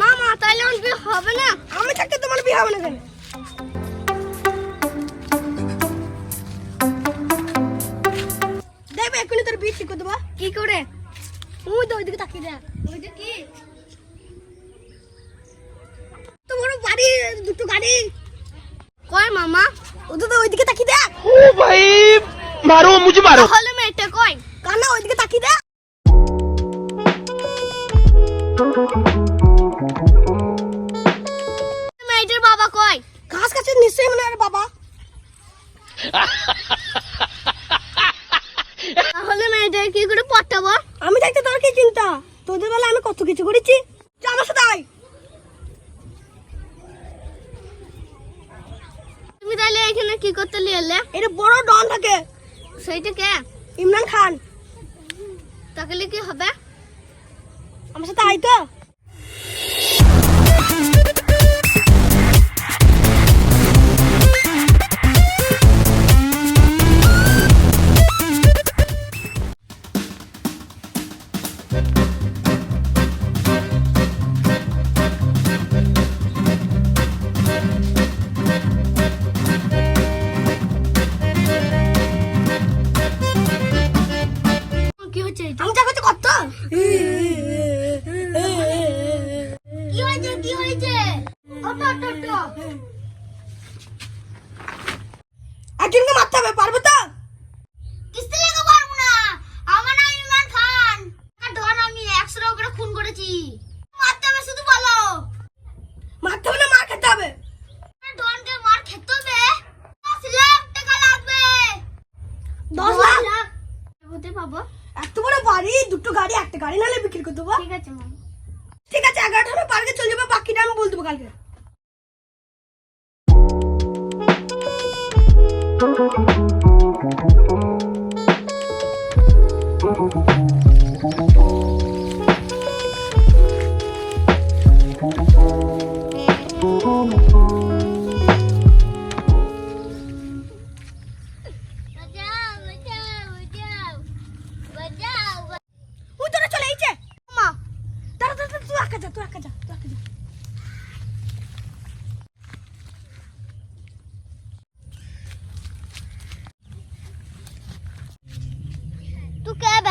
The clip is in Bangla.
মামা তাহলে আমার বিয়ে হবে না? আমি থাকতে তোমার বিয়ে হবে না কেন? দেখবে এখনই তোর বিয়ে ঠিক করে দেবো। কি করে? তুই তো ওইদিকে তাকিয়ে দেখ। ওইটা কি? তোমার বাড়ি দুটো গাড়ি। কয় মামা? ওটা তো ওইদিকে তাকিয়ে দেখ। ও ভাই মারো মুঝে মারো। হলে মেয়েটা কয়? কানা ওইদিকে তাকিয়ে দেখ। মেয়েটার বাবা কয় ঘাস কাছে নিশ্চয়ই মনে হয় বাবা। তাহলে মেয়েটা কি করে পটাবো? আমি থাকতে তোর কি চিন্তা? তোদের বেলা আমি কত কিছু করেছি। চল আমার তুমি তাহলে এখানে কি করতে লিয়ে এটা বড় ডন থাকে। সেইটা কে? ইমরান খান। তাহলে কি হবে? আমার সাথে আয় তো বাড়ি দুটো গাড়ি একটা গাড়ি নাহলে বিক্রি করে দেবো ঠিক আছে ঠিক আছে এগারোটা আমি পার্কে চলে যাব বাকিটা আমি বলে দেবো কালকে। বাজাও Tu quer